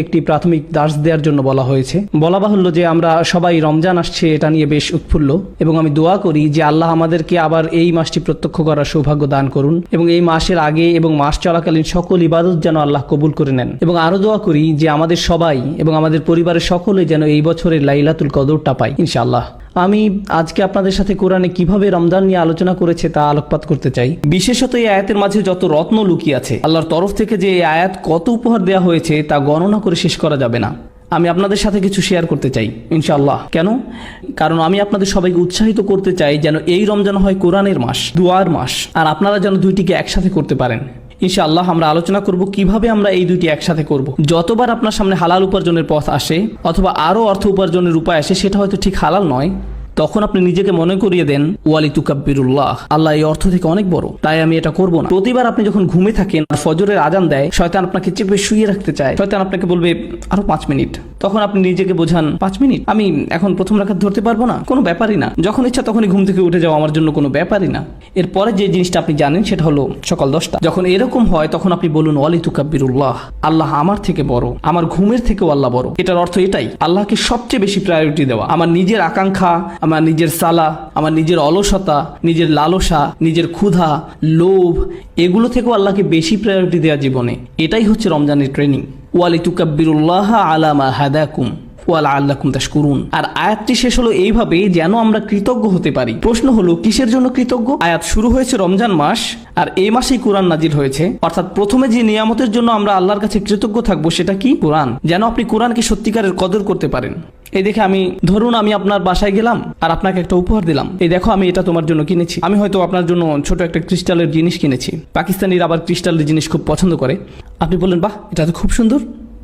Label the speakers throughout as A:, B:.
A: একটি প্রাথমিক দাস দেওয়ার জন্য বলা হয়েছে। বলা বাহুল্য যে আমরা সবাই রমজান আসছে, এটা নিয়ে বেশ উৎফুল্ল। এবং আমি দোয়া করি যে আল্লাহ আমাদেরকে আবার এই মাসটি প্রত্যক্ষ করার সৌভাগ্য দান করুন এবং এই মাসের আগে এবং মাস চলাকালীন সকল ইবাদত যেন আল্লাহ কবুল করে নেন। এবং আরও দোয়া করি যে আমাদের সবাই এবং আমাদের পরিবারের সকলে যেন এই বছরের লাইলাতুল কদরটা পাই ইনশাআল্লাহ। আমি আজকে আপনাদের সাথে কোরআনে কীভাবে রমজান নিয়ে আলোচনা করেছে তা আলোকপাত করতে চাই। বিশেষত এই আয়াতের মাঝে যত রত্ন লুকিয়ে আছে, আল্লাহর তরফ থেকে যে এই আয়াত কত উপহার দেওয়া হয়েছে তা গণনা করে শেষ করা যাবে না। আমি আপনাদের সাথে কিছু শেয়ার করতে চাই, ইনশাআল্লাহ। কেন? কারণ আমি আপনাদের সবাইকে উৎসাহিত করতে চাই যেন এই রমজান হয় কোরআনের মাস, দুয়ার মাস, আর আপনারা যেন দুইটিকে একসাথে করতে পারেন। ইনশাআল্লাহ আমরা আলোচনা করব কীভাবে আমরা এই দুইটি একসাথে করব। যতবার আপনার সামনে হালাল উপার্জনের পথ আসে অথবা আরও অর্থ উপার্জনের উপায় আসে, সেটা হয়তো ঠিক হালাল নয়, তখন আপনি নিজেকে মনে করিয়ে দেন ওয়ালি তুকাব্বিরুল্লাহ আল্লাহ এই অর্থ থেকে অনেক বড়, তাই আমি এটা করব না। প্রতিবার আপনি যখন ঘুমে থাকেন, আর ফজরের আজান দেয়, শয়তান আপনাকে চেপে শুয়ে রাখতে চায়, শয়তান আপনাকে বলবে, আরও পাঁচ মিনিট। তখন আপনি নিজেকে বোঝান, পাঁচ মিনিট? আমি এখন প্রথম রাখাত ধরতে পারব না? কোনো ব্যাপারই না। যখন ইচ্ছা তখনই ঘুম থেকে উঠে যাওয়া আমার জন্য কোনো ব্যাপারই না। এরপরে যে জিনিসটা আপনি জানেন সেটা হলো সকাল দশটা। যখন এরকম হয় তখন আপনি বলুন ওয়ালি তুকাব্বিরুল্লাহ আল্লাহ আমার থেকে বড়, আমার ঘুমের থেকেও আল্লাহ বড়। এটার অর্থ এটাই, আল্লাহকে সবচেয়ে বেশি প্রায়োরিটি দেওয়া। আমার নিজের আকাঙ্ক্ষা, আমার নিজের সালা, আমার নিজের অলসতা, নিজের লালসা, নিজের ক্ষুধা, লোভ, এগুলো থেকেও আল্লাহকে বেশি প্রায়োরিটি দেওয়া জীবনে। এটাই হচ্ছে রমজানের ট্রেনিং ওয়ালি তুকাব্বিরুল্লাহ আলামা হাদাকুম ওয়ালা আল্লাকুম তাশকুরুন। আর আয়াতটি শেষ হলো এইভাবে যেন আমরা কৃতজ্ঞ হতে পারি। প্রশ্ন হলো, কিসের জন্য কৃতজ্ঞ? আয়াত শুরু হয়েছে রমজান মাস, আর এই মাসেই কোরআন নাজির হয়েছে। অর্থাৎ প্রথমে যে নিয়ামতের জন্য আমরা আল্লাহর কাছে কৃতজ্ঞ থাকব, সেটা কি? কোরআন। যেন আপনি কোরআনকে সত্যিকারের কদর করতে পারেন। এই দেখে আমি, ধরুন আমি আপনার বাসায় গেলাম, আর আপনাকে একটা উপহার দিলাম। এই দেখো, আমি এটা তোমার জন্য কিনেছি। আমি হয়তো আপনার জন্য ছোট একটা ক্রিস্টালের জিনিস কিনেছি। পাকিস্তানিরা আবার ক্রিস্টালের জিনিস খুব পছন্দ করে। আপনি বললেন, বাহ, এটা তো খুব সুন্দর।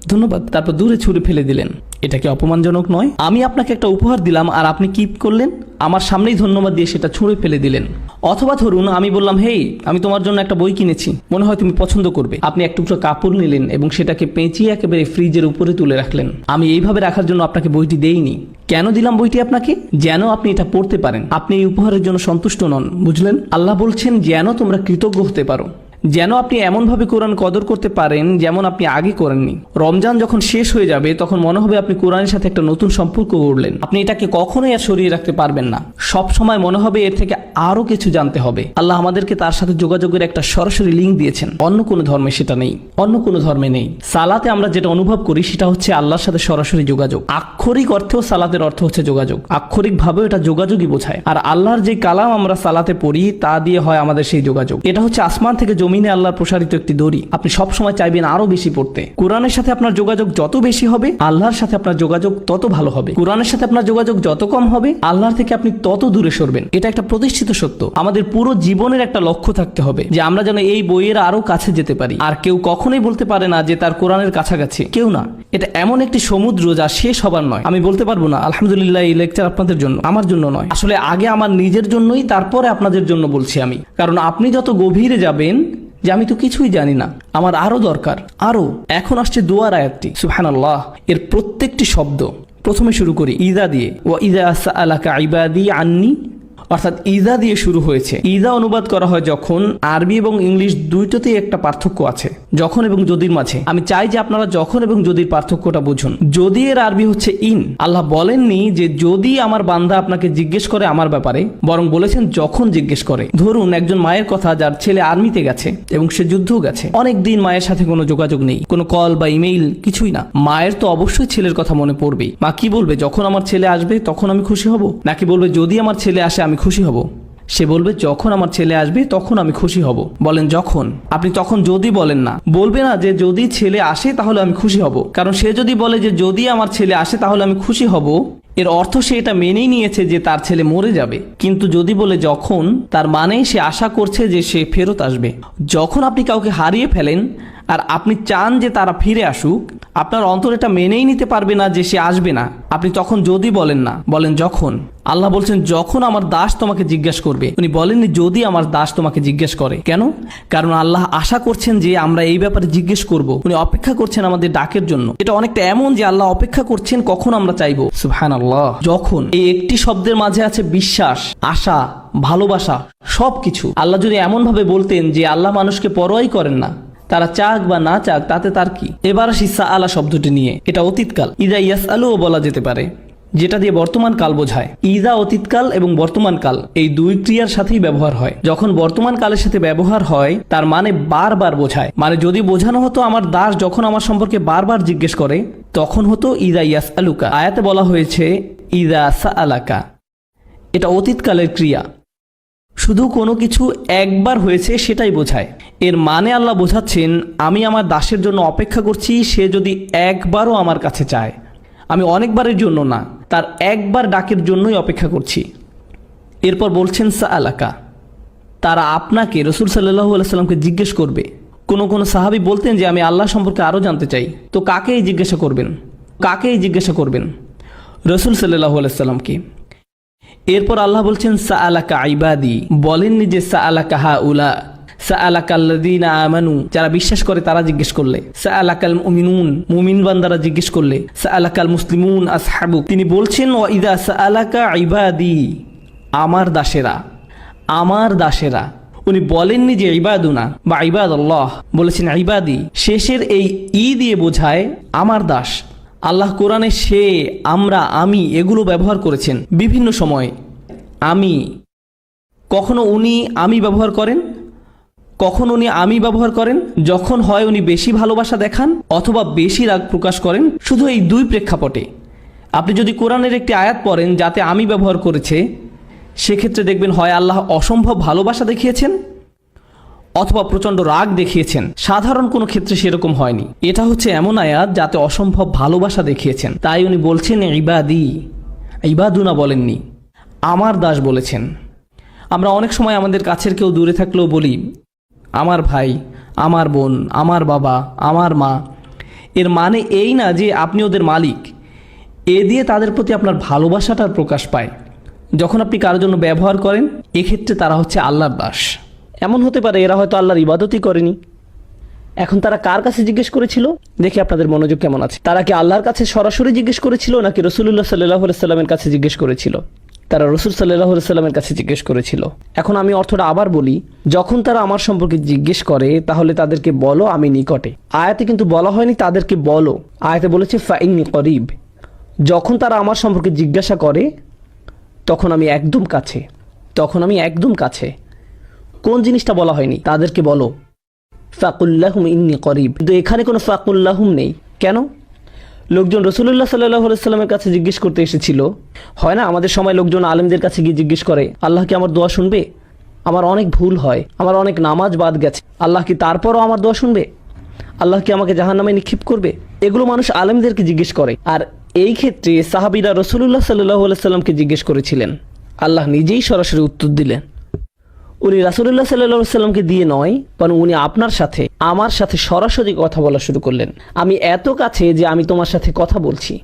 A: ধন্যবাদ। তারপর দূরে ছুঁড়ে ফেলে দিলেন। এটা কি অপমানজনক নয়? আমি আপনাকে একটা উপহার দিলাম, আর আপনি কি করলেন? আমার সামনেই ধন্যবাদ দিয়ে সেটা ছুঁড়ে ফেলে দিলেন। অথবা ধরুন, আমি বললাম, হেই, আমি তোমার জন্য একটা বই কিনেছি। মনে হয় তুমি পছন্দ করবে। আপনি এক টুকরো কাপড় নিলেন এবং সেটাকে পেঁচিয়ে একেবারে ফ্রিজের উপরে তুলে রাখলেন। আমি এইভাবে রাখার জন্য আপনাকে বইটি দেইনি। কেন দিলাম বইটি আপনাকে? যেন আপনি এটা পড়তে পারেন। আপনি এই উপহারের জন্য সন্তুষ্ট নন, বুঝলেন? আল্লাহ বলছেন, যেন তোমরা কৃতজ্ঞ হতে পারো। যেন আপনি এমনভাবে কোরআন কদর করতে পারেন যেমন আপনি আগে করেননি। রমজান যখন শেষ হয়ে যাবে, তখন মনে হবে আপনি কোরআনের সাথে একটা নতুন সম্পর্ক গড়লেন। আপনি এটাকে কখনোই আর সরিয়ে রাখতে পারবেন না। সব সময় মনে হবে এর থেকে আরও কিছু জানতে হবে। আল্লাহ আমাদেরকে তার সাথে যোগাযোগের একটা সরাসরি লিঙ্ক দিয়েছেন। অন্য কোনো ধর্মে সেটা নেই। অন্য কোনো ধর্মে নেই। সালাতে আমরা যেটা অনুভব করি, সেটা হচ্ছে আল্লাহর সাথে সরাসরি যোগাযোগ। আক্ষরিক অর্থেও সালাতের অর্থ হচ্ছে যোগাযোগ। আক্ষরিক ভাবেও এটা যোগাযোগই বোঝায়। আর আল্লাহর যে কালাম আমরা সালাতে পড়ি, তা দিয়ে হয় আমাদের সেই যোগাযোগ। এটা হচ্ছে আসমান থেকে জমিনে আল্লাহর প্রসারিত একটি দড়ি। আপনি সব সময় চাইবেন আরও বেশি পড়তে। কোরআনের সাথে আপনার যোগাযোগ যত বেশি হবে, আল্লাহর সাথে আপনার যোগাযোগ তত ভালো হবে। কোরআনের সাথে আপনার যোগাযোগ যত কম হবে, আল্লাহর থেকে আপনি তত দূরে সরবেন। এটা একটা প্রতিষ্ঠিত সত্য। আমাদের পুরো জীবনের একটা লক্ষ্য থাকতে হবে যে আমরা যেন এই বইয়ের আরও কাছে যেতে পারি। আর কেউ কখনোই বলতে পারে না যে তার কোরআনের কাছাকাছি। কেউ না। এটা এমন একটি সমুদ্র যা শেষ হবার নয়। আমি বলতে পারব না, আলহামদুলিল্লাহ, এই লেকচার আপনাদের জন্য, আমার জন্য নয়। আসলে আগে আমার নিজের জন্যই, তারপরে আপনাদের জন্য বলছি আমি। কারণ আপনি যত গভীরে যাবেন যে আমি তো কিছুই জানি না। আমার আরও দরকার। আরও এখন আসছে দোয়ার আয়াতটি। সুহান আল্লাহ এর প্রত্যেকটি শব্দ। প্রথমে শুরু করি, ইদা দিয়ে ও ইদা আসা আলাকা ইবাদি আন্নি অর্থাৎ ইদা দিয়ে শুরু হয়েছে। ইদা অনুবাদ করা হয় যখন আরবি এবং ইংলিশ দুইটাতেই একটা পার্থক্য আছে, যখন এবং যদির মাঝে। আমি চাই যে আপনারা যখন এবং যদির পার্থক্যটা বুঝুন। যদি এর আরবি হচ্ছে ইন, আল্লাহ বলেননি যে যদি আমার বান্দা আপনাকে জিজ্ঞেস করে আমার ব্যাপারে, বরং বলেছেন যখন জিজ্ঞেস করে। ধরুন, একজন মায়ের কথা যার ছেলে আর্মিতে গেছে এবং সে যুদ্ধও গেছে। অনেক দিন মায়ের সাথে কোনো যোগাযোগ নেই, কোনো কল বা ইমেইল, কিছুই না। মায়ের তো অবশ্যই ছেলের কথা মনে পড়বেই। মা কি বলবে, যখন আমার ছেলে আসবে তখন আমি খুশি হব? নাকি বলবে, যদি আমার ছেলে আসে আমি খুশি হব। সে বলবে, যখন আমার ছেলে আসবে, তখন আমি খুশি হব। বলেন, যখন? আপনি তখন যদি বলেন না। বলবে না যে, যদি ছেলে আসে, তাহলে আমি খুশি হব। কারণ সে যদি বলে যে, যদি আমার ছেলে আসে, তাহলে আমি খুশি হব, এর অর্থ সে এটা মেনেই নিয়েছে যে, তার ছেলে মরে যাবে। কিন্তু যদি বলে, যখন? তার মানে সে আশা করছে যে, সে ফেরত আসবে। যখন আপনি কাউকে হারিয়ে ফেলেন আর আপনি চান যে তারা ফিরে আসুক, আপনার অন্তর এটা মেনেই নিতে পারবে না যে সে আসবে না। আপনি তখন যদি বলেন না, বলেন যখন। আল্লাহ বলছেন, যখন আমার দাস তোমাকে জিজ্ঞেস করবে। উনি বলেননি, যদি আমার দাস তোমাকে জিজ্ঞেস করে। কেন? কারণ আল্লাহ আশা করছেন যে আমরা এই ব্যাপারে জিজ্ঞেস করব। উনি অপেক্ষা করছেন আমাদের ডাকের জন্য। এটা অনেকটা এমন যে আল্লাহ অপেক্ষা করছেন কখন আমরা চাইব। সুহান আল্লাহ যখন এই একটি শব্দের মাঝে আছে বিশ্বাস, আশা, ভালোবাসা, সবকিছু। আল্লাহ যদি এমন ভাবে বলতেন যে আল্লাহ মানুষকে পরোয়াই করেন না তারা চাক বা না চাক, তাতে তার কি? এবার আসি সা আলা শব্দটি নিয়ে। এটা অতীতকাল। ইদা ইয়াস আলুও বলা যেতে পারে, যেটা দিয়ে বর্তমান কাল বোঝায়। ইদা অতীতকাল এবং বর্তমান কাল, এই দুই ক্রিয়ার সাথেই ব্যবহার হয়। যখন বর্তমান কালের সাথে ব্যবহার হয়, তার মানে বারবার বোঝায়। মানে যদি বোঝানো হতো আমার দাস যখন আমার সম্পর্কে বারবার জিজ্ঞেস করে, তখন হতো ইদা ইয়াস আলুকা আয়াতে বলা হয়েছে, ইদা সা আলাকা এটা অতীতকালের ক্রিয়া। শুধু কোনো কিছু একবার হয়েছে সেটাই বোঝায়। এর মানে আল্লাহ বোঝাচ্ছেন, আমি আমার দাসের জন্য অপেক্ষা করছি, সে যদি একবারও আমার কাছে চায়। আমি অনেকবারের জন্য না, তার একবার ডাকের জন্যই অপেক্ষা করছি। এরপর বলছেন সা আলাকা তারা আপনাকে, রসুল সাল্লাহু আলাইসাল্লামকে জিজ্ঞেস করবে। কোনো কোনো সাহাবি বলতেন যে, আমি আল্লাহ সম্পর্কে আরও জানতে চাই। তো কাকেই জিজ্ঞাসা করবেন? কাকেই জিজ্ঞাসা করবেন? রসুল সাল্লাহু আলাইসাল্লামকে এরপর আল্লাহ বলছেন সা আলাকা আইবাদি বলেননি যে সা আলাকা হা উলা সা আলাকাল্লাদিনা আমানু। যারা বিশ্বাস করে তারা জিজ্ঞেস করলে। সা আলাকাল মুমিনুন। মুমিন বান্দারা জিজ্ঞেস করলে। সা আলাকাল মুসলিমুন আসহাবু তিনি বলছেন ও ইদা সা আলাকা ইবাদি। আমার দাসেরা। আমার দাসেরা। উনি বলেননি যে, ইবাদুনা বা ইবাদ আল্লাহ বলেছেন, ইবাদি। শেষের এই ই দিয়ে বোঝায়, আমার দাস। আল্লাহ কোরআনে সে, আমরা, আমি এগুলো ব্যবহার করেছেন। বিভিন্ন সময়, আমি, কখনো উনি আমি ব্যবহার করেন? কখন উনি আমি ব্যবহার করেন? যখন হয় উনি বেশি ভালোবাসা দেখান অথবা বেশি রাগ প্রকাশ করেন? শুধু এই দুই প্রেক্ষাপটে। আপনি যদি কোরআনের একটি আয়াত পড়েন যাতে আমি ব্যবহার করেছে, সেক্ষেত্রে দেখবেন হয় আল্লাহ অসম্ভব ভালোবাসা দেখিয়েছেন। অথবা প্রচণ্ড রাগ দেখিয়েছেন। সাধারণ কোনো ক্ষেত্রে সেরকম হয়নি। এটা হচ্ছে এমন আয়াত যাতে অসম্ভব ভালোবাসা দেখিয়েছেন। তাই উনি বলছেন, ইবাদি। ইবাদুনা বলেননি। আমার দাস বলেছেন। আমরা অনেক সময় আমাদের কাছের কেউ দূরে থাকলেও বলি, আমার ভাই, আমার বোন, আমার বাবা, আমার মা। এর মানে এই না যে আপনি ওদের মালিক। এ দিয়ে তাদের প্রতি আপনার ভালোবাসাটার প্রকাশ পায়। যখন আপনি কারোর জন্য ব্যবহার করেন, এক্ষেত্রে তারা হচ্ছে আল্লাহর দাস। এমন হতে পারে এরা হয়তো আল্লাহর ইবাদতই করেনি। এখন তারা কার কাছে জিজ্ঞেস করেছিল? দেখি আপনাদের মনোযোগ কেমন আছে। তারা কি আল্লাহর কাছে সরাসরি জিজ্ঞেস করেছিল, নাকি রসুল্লাহ সাল্লাহ সাল্লামের কাছে জিজ্ঞেস করেছিল? তারা রসুল সাল্লাহ সাল্লামের কাছে জিজ্ঞেস করেছিল। এখন আমি অর্থটা আবার বলি, যখন তারা আমার সম্পর্কে জিজ্ঞেস করে, তাহলে তাদেরকে বলো আমি নিকটে। আয়াতে কিন্তু বলা হয়নি তাদেরকে বলো। আয়াতে বলেছে ফাইনি করিব। যখন তারা আমার সম্পর্কে জিজ্ঞাসা করে, তখন আমি একদম কাছে। তখন আমি একদম কাছে। কোন জিনিসটা বলা হয়নি? তাদেরকে বলো। ফাকুল্লাহুম ইন্নি করিব। কিন্তু এখানে কোনো ফাকুল্লাহুম নেই। কেন? লোকজন রসুল্লাহ সাল্লাহ সাল্লামের কাছে জিজ্ঞেস করতে এসেছিল। হয় না? আমাদের সময় লোকজন আলেমদের কাছে গিয়ে জিজ্ঞেস করে, আল্লাহ কি আমার দোয়া শুনবে? আমার অনেক ভুল হয়। আমার অনেক নামাজ বাদ গেছে। আল্লাহ কি তারপরও আমার দোয়া শুনবে? আল্লাহ কি আমাকে জাহান নামে নিক্ষেপ করবে? এগুলো মানুষ আলেমদেরকে জিজ্ঞেস করে। আর এই ক্ষেত্রে সাহাবিরা রসুল্লাহ সাল্লাহ সাল্লামকে জিজ্ঞেস করেছিলেন। আল্লাহ নিজেই সরাসরি উত্তর দিলেন। উনি রাসুল্লাহ সাল্লাহ সাল্লামকে দিয়ে নয়, বরং উনি আপনার সাথে, আমার সাথে সরাসরি কথা বলা শুরু করলেন। আমি এত কাছে যে আমি তোমার সাথে কথা বলছি।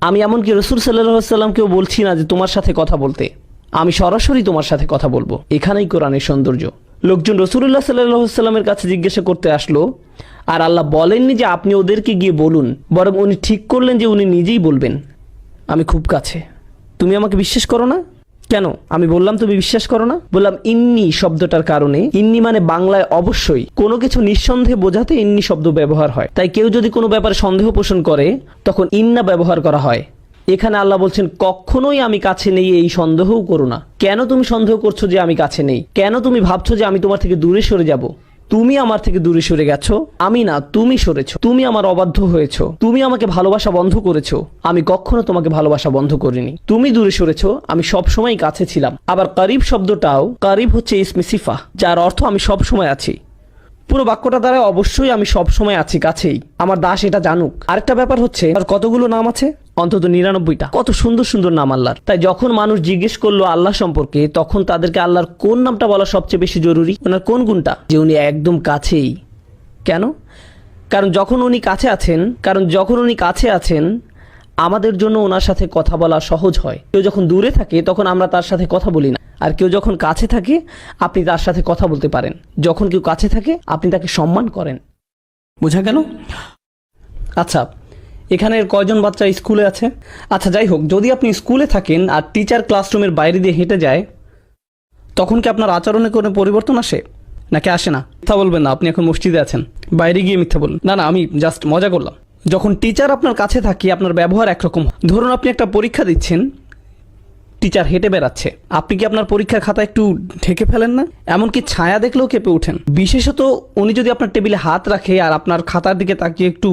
A: আমি এমনকি রসুল সাল্লাহ সাল্লামকেও বলছি না যে তোমার সাথে কথা বলতে। আমি সরাসরি তোমার সাথে কথা বলব। এখানেই কোরআনের সৌন্দর্য। লোকজন রসুল্লাহ সাল্লাহ সাল্লামের কাছে জিজ্ঞাসা করতে আসলো, আর আল্লাহ বলেননি যে আপনি ওদেরকে গিয়ে বলুন, বরং উনি ঠিক করলেন যে উনি নিজেই বলবেন। আমি খুব কাছে। তুমি আমাকে বিশ্বাস করো না? কেন? আমি বললাম, তুমি বিশ্বাস করো না? বললাম, ইন্নি শব্দটার কারণে। ইন্নি মানে বাংলায় অবশ্যই। কোনো কিছু নিঃসন্দেহে বোঝাতে ইন্নি শব্দ ব্যবহার হয়। তাই কেউ যদি কোনো ব্যাপারে সন্দেহ পোষণ করে, তখন ইন্না ব্যবহার করা হয়। এখানে আল্লাহ বলছেন, কখনোই আমি কাছে নেই, এই সন্দেহও করো না। কেন তুমি সন্দেহ করছ যে আমি কাছে নেই? কেন তুমি ভাবছ যে আমি তোমার থেকে দূরে সরে যাব? তুমি আমার থেকে দূরে সরে গেছো। আমি না, তুমি সরেছো। তুমি আমার অবাধ্য হয়েছো। তুমি আমাকে ভালোবাসা বন্ধ করেছ। আমি কখনো তোমাকে ভালোবাসা বন্ধ করিনি। তুমি দূরে সরেছো। আমি সব সময় কাছে ছিলাম। আবার কারিব শব্দটাও, কারিব হচ্ছে ইসমি সিফা, যার অর্থ আমি সব সময় আছি। পুরো বাক্যটা দ্বারা অবশ্যই আমি সব সময় আছি, কাছেই। আমার দাস এটা জানুক। আরেকটা ব্যাপার হচ্ছে, আর কতগুলো নাম আছে? অন্তত নিরানব্বইটা। কত সুন্দর সুন্দর নাম আল্লাহর। তাই যখন মানুষ জিজ্ঞেস করল আল্লাহ সম্পর্কে, তখন তাদেরকে আল্লাহর কোন নামটা বলা সবচেয়ে বেশি জরুরি? ওনার কোন গুণটা? যে উনি একদম কাছেই। কেন? কারণ যখন উনি কাছে আছেন, কারণ যখন উনি কাছে আছেন, আমাদের জন্য ওনার সাথে কথা বলা সহজ হয়। কেউ যখন দূরে থাকে, তখন আমরা তার সাথে কথা বলি না। আর কেউ যখন কাছে থাকে, আপনি তার সাথে কথা বলতে পারেন। যখন কেউ কাছে থাকে, আপনি তাকে সম্মান করেন। বোঝা গেল? আচ্ছা এখানের কয়জন বাচ্চা স্কুলে আছে? আচ্ছা যাই হোক, যদি আপনি স্কুলে থাকেন আর টিচার ক্লাসরুমের বাইরে দিয়ে হেঁটে যায়, তখন কি আপনার আচরণে কোনো পরিবর্তন আসে? নাকি আসে না? মিথ্যা বলবেন না, আপনি এখন মসজিদে আছেন। বাইরে গিয়ে মিথ্যা বলুন। না না, আমি জাস্ট মজা করলাম। যখন টিচার আপনার কাছে থাকে, আপনার ব্যবহার একরকম। ধরুন আপনি একটা পরীক্ষা দিচ্ছেন টিচার হেঁটে বেড়াচ্ছে। আপনি কি আপনার পরীক্ষার খাতা একটু ঢেকে ফেলেন না? এমনকি ছায়া দেখলেও কেঁপে ওঠেন। বিশেষত উনি যদি আপনার টেবিলে হাত রাখে আর আপনার খাতার দিকে তাকিয়ে একটু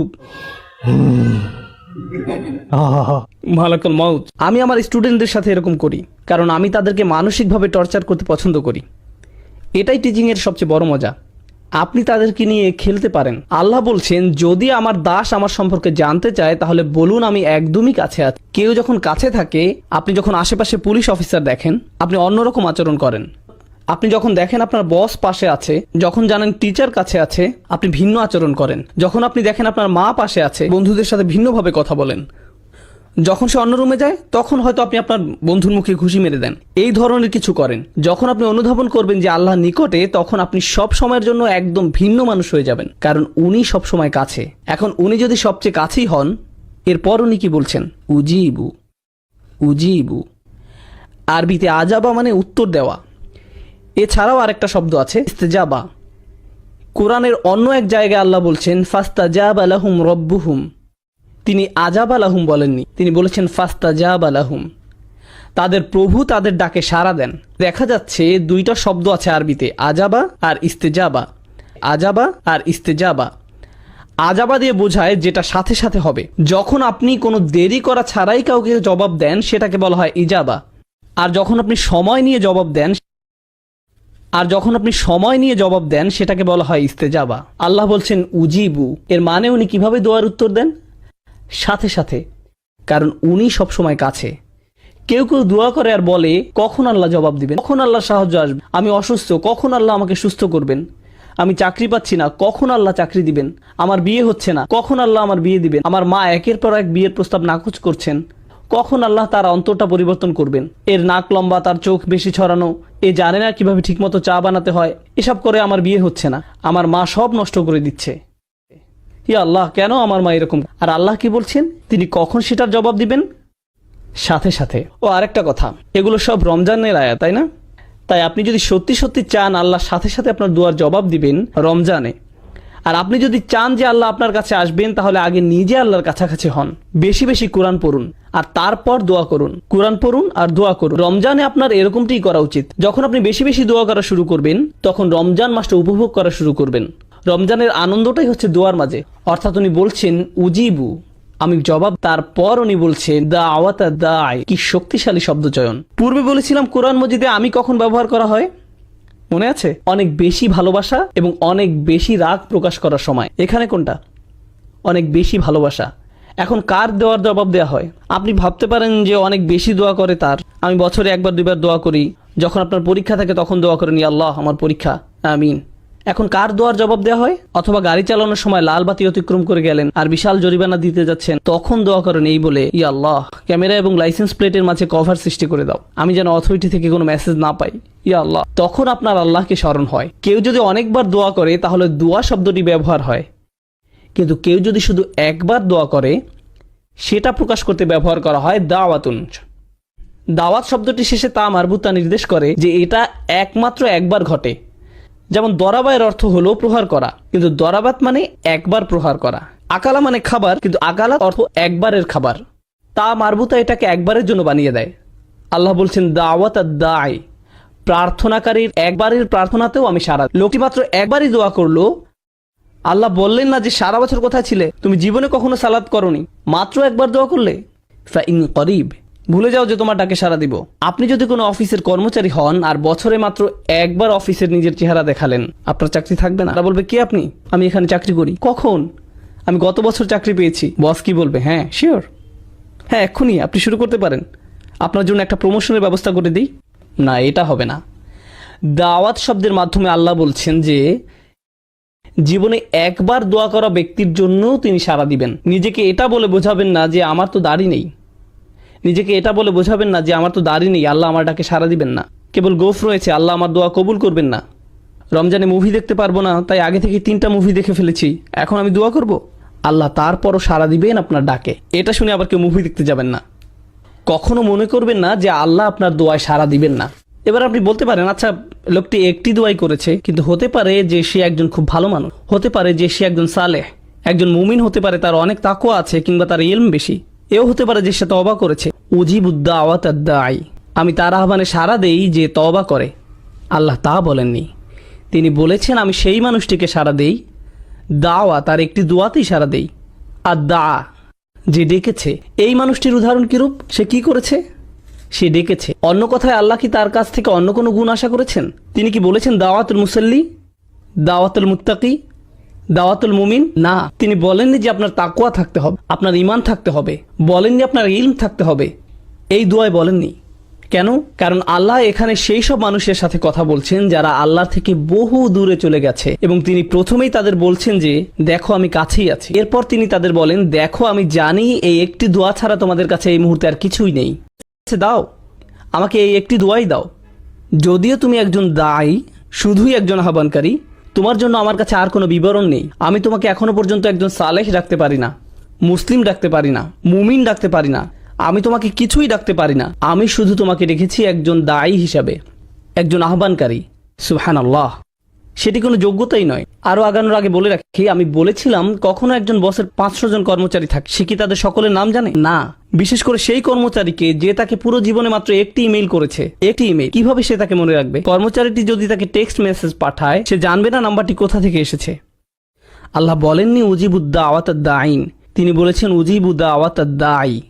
A: মালাকুল মাউত। আমি আমার স্টুডেন্টদের সাথে এরকম করি, কারণ আমি তাদেরকে মানসিকভাবে টর্চার করতে পছন্দ করি। এটাই টিচিংয়ের সবচেয়ে বড় মজা। আপনি তাদেরকে নিয়ে খেলতে পারেন। আল্লাহ বলছেন, যদি আমার দাস আমার সম্পর্কে জানতে চায়, তাহলে বলুন আমি একদমই কাছে আছি। কেউ যখন কাছে থাকে, আপনি যখন আশেপাশে পুলিশ অফিসার দেখেন, আপনি অন্যরকম আচরণ করেন। আপনি যখন দেখেন আপনার বস পাশে আছে, যখন জানেন টিচার কাছে আছে, আপনি ভিন্ন আচরণ করেন। যখন আপনি দেখেন আপনার মা পাশে আছে, বন্ধুদের সাথে ভিন্নভাবে কথা বলেন। যখন সে অন্য রুমে যায়, তখন হয়তো আপনি আপনার বন্ধুর মুখে ঘুষি মেরে দেন। এই ধরনের কিছু করেন। যখন আপনি অনুধাবন করবেন যে আল্লাহ নিকটে, তখন আপনি সব সময়ের জন্য একদম ভিন্ন মানুষ হয়ে যাবেন, কারণ উনি সব সময় কাছে। এখন উনি যদি সবচেয়ে কাছেই হন, এরপর উনি কি বলছেন? উজিবু। উজিবু। আরবিতে আজাবা মানে উত্তর দেওয়া। এছাড়াও আরেকটা শব্দ আছে, ইস্তেজাবা। কোরআনের অন্য এক জায়গায় আল্লাহ বলছেন ফাস্তা জাব আলাহুম রব্বুহুম। তিনি আজাব আলাহুম বলেননি, তিনি বলেছেন ফাস্তা জাব আলাহুম তাদের প্রভু তাদের ডাকে সাড়া দেন। দেখা যাচ্ছে দুইটা শব্দ আছে আরবিতে, আজাবা আর ইস্তেজাবা। আজাবা আর ইস্তেজাবা। আজাবা দিয়ে বোঝায় যেটা সাথে সাথে হবে। যখন আপনি কোনো দেরি করা ছাড়াই কাউকে জবাব দেন, সেটাকে বলা হয় ইজাবা। আর যখন আপনি সময় নিয়ে জবাব দেন আর যখন আপনি সময় নিয়ে জবাব দেন, সেটাকে বলা হয় ইস্তেজাবা। আল্লাহ বলছেন, উজিবু। এর মানে উনি কীভাবে দোয়ার উত্তর দেন? সাথে সাথে, কারণ উনি সব সময় কাছে। কেউ কেউ দোয়া করে আর বলে, কখন আল্লাহ জবাব দিবেন? কখন আল্লাহ সাহায্য আসবে? আমি অসুস্থ, কখন আল্লাহ আমাকে সুস্থ করবেন? আমি চাকরি পাচ্ছি না, কখন আল্লাহ চাকরি দিবেন? আমার বিয়ে হচ্ছে না, কখন আল্লাহ আমার বিয়ে দিবেন? আমার মা একের পর এক বিয়ের প্রস্তাব নাকচ করছেন। কখন আল্লাহ তার অন্তরটা পরিবর্তন করবেন? এর নাক লম্বা, তার চোখ বেশি ছড়ানো এ জানে না কীভাবে ঠিকমতো চা বানাতে হয়। এসব করে আমার বিয়ে হচ্ছে না। আমার মা সব নষ্ট করে দিচ্ছে। ই আল্লাহ, কেন আমার মা এরকম? আর আল্লাহ কি বলছেন? তিনি কখন সেটার জবাব দিবেন? সাথে সাথে। ও আরেকটা কথা। এগুলো সব রমজানের আয়া তাই না? তাই আপনি যদি সত্যি সত্যি চান, আল্লাহ সাথে সাথে আপনার দুয়ার জবাব দিবেন রমজানে। আর আপনি যদি চান যে আল্লাহ আপনার কাছে আসবেন, তাহলে আগে নিজে আল্লাহর কাছাকাছি হন। বেশি বেশি কোরআন পড়ুন। আর তারপর দোয়া করুন। কোরআন পড়ুন আর দোয়া করুন। রমজানে আপনার এরকমটাই করা উচিত। যখন আপনি বেশি বেশি দোয়া করা শুরু করবেন, তখন রমজান মাসটা উপভোগ করা শুরু করবেন। রমজানের আনন্দটাই হচ্ছে দোয়ার মাঝে। অর্থাৎ উনি বলছেন, উজিবু। আমি জবাব, তারপর উনি বলছেন দা আওয়াতা দায় কি শক্তিশালী শব্দ চয়ন পূর্বে বলেছিলাম, কোরআন মজিদে আমি কখন ব্যবহার করা হয়? মনে আছে? অনেক বেশি ভালোবাসা এবং অনেক বেশি রাগ প্রকাশ করার সময়। এখানে কোনটা? অনেক বেশি ভালোবাসা। এখন কার দেওয়ার জবাব দেওয়া হয়? আপনি ভাবতে পারেন যে অনেক বেশি দোয়া করে তার। আমি বছরে একবার দুইবার দোয়া করি। যখন আপনার পরীক্ষা থাকে তখন দোয়া করেন আল্লাহ, আমার পরীক্ষা। আমিন। এখন কার দোয়ার জবাব দেওয়া হয়? অথবা গাড়ি চালানোর সময় লাল বাতি অতিক্রম করে গেলেন আর বিশাল জরিমানা দিতে যাচ্ছেন, তখন দোয়া করেন এই বলে ইয়া আল্লাহ, ক্যামেরা এবং লাইসেন্স প্লেটের মাঝে কভার সৃষ্টি করে দাও। আমি যেন অথরিটি থেকে কোনো মেসেজ না পাই। ইয়া আল্লাহ, তখন আপনার আল্লাহকে স্মরণ হয়। কেউ যদি অনেকবার দোয়া করে, তাহলে দোয়া শব্দটি ব্যবহার হয়। কিন্তু কেউ যদি শুধু একবার দোয়া করে, সেটা প্রকাশ করতে ব্যবহার করা হয় দাওয়াতুন। দাওয়াত শব্দটি শেষে তা মারবুতা নির্দেশ করে যে এটা একমাত্র একবার ঘটে। যেমন দরাবায়ের অর্থ হলো প্রহার করা, কিন্তু দরাবাত মানে একবার প্রহার করা। আকালা মানে খাবার, কিন্তু আকালা অর্থ একবারের খাবার। তা মারবুতা এটাকে একবারের জন্য বানিয়ে দেয়। আল্লাহ বলছেন, দাওয়াত দায় প্রার্থনাকারীর একবারের প্রার্থনাতেও আমি সারা লোকটি মাত্র একবারই দোয়া করল। আল্লাহ বললেন না যে সারা বছর কোথায় ছিলে? তুমি জীবনে কখনো সালাদ করনি। মাত্র একবার দোয়া করলে? ইন করিব। ভুলে যাও যে তোমার ডাকে সারা দিব। আপনি যদি কোনো অফিসের কর্মচারী হন আর বছরে মাত্র একবার অফিসের নিজের চেহারা দেখালেন, আপনার চাকরি থাকবে না। বলবে, কে আপনি? আমি এখানে চাকরি করি। কখন? আমি গত বছর চাকরি পেয়েছি। বস কি বলবে? হ্যাঁ শিওর হ্যাঁ এক্ষুনি, আপনি শুরু করতে পারেন। আপনার জন্য একটা প্রমোশনের ব্যবস্থা করে দিই। না, এটা হবে না। দাওয়াত শব্দের মাধ্যমে আল্লাহ বলছেন যে, জীবনে একবার দোয়া করা ব্যক্তির জন্য তিনি সাড়া দিবেন। নিজেকে এটা বলে বোঝাবেন না যে, আমার তো দাড়ি নেই। নিজেকে এটা বলে বোঝাবেন না যে আমার তো দাড়ি নেই, আল্লাহ আমার ডাকে সাড়া দিবেন না। কেবল গোফ রয়েছে, আল্লাহ আমার দোয়া কবুল করবেন না। রমজানে মুভি দেখতে পারব না, তাই আগে থেকে তিনটা মুভি দেখে ফেলেছি। এখন আমি দোয়া করব? আল্লাহ তারপরও সাড়া দিবেন আপনার ডাকে। এটা শুনে আবার কেউ মুভি দেখতে যাবেন না। কখনো মনে করবেন না যে আল্লাহ আপনার দোয়ায় সাড়া দিবেন না। এবার আপনি বলতে পারেন আচ্ছা লোকটি একটি দোয়াই করেছে, কিন্তু হতে পারে যে সে একজন খুব ভালো মানুষ। হতে পারে যে সে একজন সালেহ। একজন মুমিন হতে পারে, তার অনেক তাকওয়া আছে, কিংবা তার ইলম বেশি। এও হতে পারে যে সে তবা করেছে। উজিবুদ্দা আওয়াত আই আমি তার আহ্বানে সাড়া দেই যে তবা করে। আল্লাহ তা বলেননি। তিনি বলেছেন, আমি সেই মানুষটিকে সাড়া দেই। দাওয়া তার একটি দোয়াতেই সাড়া দেই। আর দা যে ডেকেছে। এই মানুষটির উদাহরণ কিরূপ? সে কি করেছে? সে ডেকেছে। অন্য কথায় আল্লাহ কি তার কাছ থেকে অন্য কোনো গুণ আশা করেছেন? তিনি কি বলেছেন, দাওয়াতুল মুসল্লি? দাওয়াতুল মুত্তাকি? দাওয়াতুল মুমিন? না। তিনি বলেননি যে আপনার তাকুয়া থাকতে হবে, আপনার ইমান থাকতে হবে। বলেননি আপনার ইলম থাকতে হবে। এই দোয়ায় বলেননি। কেন? কারণ আল্লাহ এখানে সেই সব মানুষের সাথে কথা বলছেন যারা আল্লাহ থেকে বহু দূরে চলে গেছে এবং তিনি প্রথমেই তাদের বলছেন যে, দেখো, আমি কাছেই আছি। এরপর তিনি তাদের বলেন, দেখো, আমি জানি এই একটি দোয়া ছাড়া তোমাদের কাছে এই মুহূর্তে আর কিছুই নেই। দাও, আমাকে এই একটি দোয়াই দাও। যদিও তুমি একজন দায়ী, শুধুই একজন আহ্বানকারী তোমার জন্য আমার কাছে আর কোনো বিবরণ নেই। আমি তোমাকে এখনও পর্যন্ত একজন সালেহ ডাকতে পারি না, মুসলিম ডাকতে পারি না, মুমিন ডাকতে পারি না। আমি তোমাকে কিছুই ডাকতে পারি না। আমি শুধু তোমাকে রেখেছি একজন দায়ী হিসাবে, একজন আহ্বানকারী। সুহান আল্লাহ সেটি কোনো যোগ্যতাই নয়। আরও আগানোর আগে বলে রাখি, আমি বলেছিলাম কখনো একজন বসের পাঁচশো জন কর্মচারী থাকে। সে কি তাদের সকলের নাম জানে? না। বিশেষ করে সেই কর্মচারীকে যে তাকে পুরো জীবনে মাত্র একটি ইমেইল করেছে। একটি ইমেইল। কীভাবে সে তাকে মনে রাখবে? কর্মচারীটি যদি তাকে টেক্সট মেসেজ পাঠায়, সে জানবে না নাম্বারটি কোথা থেকে এসেছে। আল্লাহ বলেননি উজিবুদ্দা আওয়াত আইন তিনি বলেছেন উজিবুদ্দা আওয়াত আই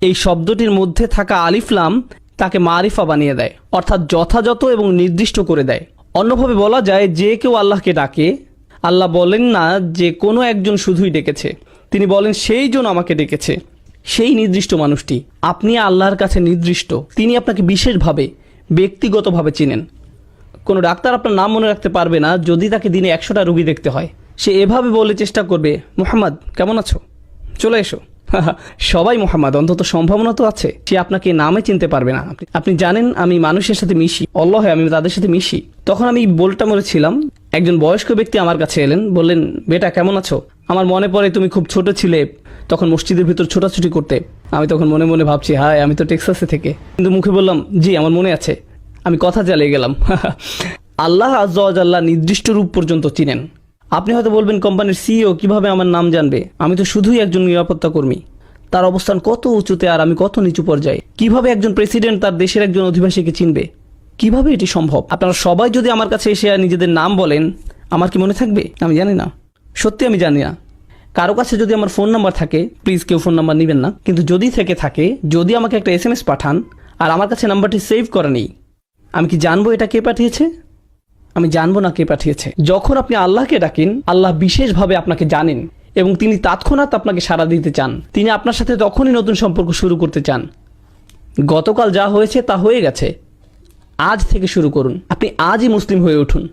A: এই শব্দটির মধ্যে থাকা আলিফলাম তাকে মারিফা বানিয়ে দেয়, অর্থাৎ যথাযথ এবং নির্দিষ্ট করে দেয়। অন্যভাবে বলা যায়, যে কেউ আল্লাহকে ডাকে, আল্লাহ বলেন না যে কোনো একজন শুধুই ডেকেছে। তিনি বলেন, সেই জন আমাকে ডেকেছে। সেই নির্দিষ্ট মানুষটি। আপনি আল্লাহর কাছে নির্দিষ্ট। তিনি আপনাকে বিশেষভাবে, ব্যক্তিগতভাবে চিনেন। কোনো ডাক্তার আপনার নাম মনে রাখতে পারবে না, যদি তাকে দিনে একশোটা রুগী দেখতে হয়। সে এভাবে বলে চেষ্টা করবে, মোহাম্মদ, কেমন আছো? চলে এসো। সবাই মোহাম্মদ, অন্তত সম্ভাবনা তো আছে। সে আপনাকে নামে চিনতে পারবে না। আপনি- জানেন আমি মানুষের সাথে মিশি। অল্লাহ আমি তাদের সাথে মিশি। তখন আমি বলটা মরেছিলাম। একজন বয়স্ক ব্যক্তি আমার কাছে এলেন, বললেন, বেটা, কেমন আছো? আমার মনে পড়ে, তুমি খুব ছোট ছিলে। তখন মসজিদের ভিতর ছোটাছুটি করতে। আমি তখন মনে মনে ভাবছি, হায়, আমি তো টেক্সাসে থেকে। কিন্তু মুখে বললাম, জি, আমার মনে আছে। আমি কথা চালিয়ে গেলাম। আল্লাহ আল্লাহ নির্দিষ্ট রূপ পর্যন্ত চিনেন। আপনি হয়তো বলবেন কোম্পানির সিইও কীভাবে আমার নাম জানবে? আমি তো শুধুই একজন নিরাপত্তা কর্মী। তার অবস্থান কত উঁচুতে আর আমি কত নিচু পর্যায়ে? কীভাবে একজন প্রেসিডেন্ট তার দেশের একজন অধিবাসীকে চিনবে? কীভাবে এটি সম্ভব? আপনারা সবাই যদি আমার কাছে এসে নিজেদের নাম বলেন, আমার কি মনে থাকবে? আমি জানি না। সত্যি আমি জানি না। কারও কাছে যদি আমার ফোন নাম্বার থাকে প্লিজ কেউ ফোন নাম্বার নেবেন না। কিন্তু যদি থেকে থাকে, যদি আমাকে একটা এস পাঠান, আর আমার কাছে নাম্বারটি সেভ করা নেই, আমি কি জানব এটা কে পাঠিয়েছে? আমি জানব না কে পাঠিয়েছে। যখন আপনি আল্লাহকে ডাকেন, আল্লাহ বিশেষভাবে আপনাকে জানেন এবং তিনি তৎক্ষণাৎ আপনাকে সাড়া দিতে চান। তিনি আপনার সাথে তখনই নতুন সম্পর্ক শুরু করতে চান। গতকাল যা হয়েছে তা হয়ে গেছে। আজ থেকে শুরু করুন। আপনি আজই মুসলিম হয়ে উঠুন।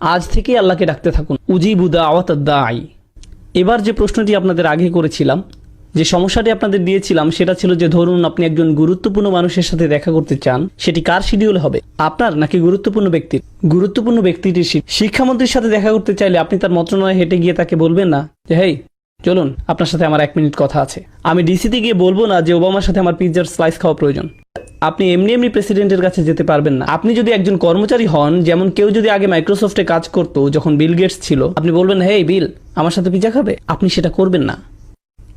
A: আজ থেকেই আল্লাহকে ডাকতে থাকুন। উজিবুদা আওয়াত দাই এবার যে প্রশ্নটি আপনাদের আগে করেছিলাম যে সমস্যাটি আপনাদের দিয়েছিলাম সেটা ছিল যে ধরুন আপনি একজন গুরুত্বপূর্ণ মানুষের সাথে দেখা করতে চান, সেটি কার শিডিউল হবে? আপনার নাকি গুরুত্বপূর্ণ ব্যক্তির? গুরুত্বপূর্ণ ব্যক্তিটির শিক্ষামন্ত্রীর সাথে দেখা করতে চাইলে আপনি তার মন্ত্রণালয়ে হেঁটে গিয়ে তাকে বলবেন না যে, হেই, চলুন, আপনার সাথে আমার এক মিনিট কথা আছে। আমি ডিসিতে গিয়ে বলব না যে ওবামার সাথে আমার পিৎজার স্লাইস খাওয়া প্রয়োজন। আপনি এমনি এমনি প্রেসিডেন্টের কাছে যেতে পারবেন না। আপনি যদি একজন কর্মচারী হন, যেমন কেউ যদি আগে মাইক্রোসফটে কাজ করতো, যখন বিল গেটস ছিল, আপনি বলবেন, হেই বিল আমার সাথে পিজা খাবে? আপনি সেটা করবেন না।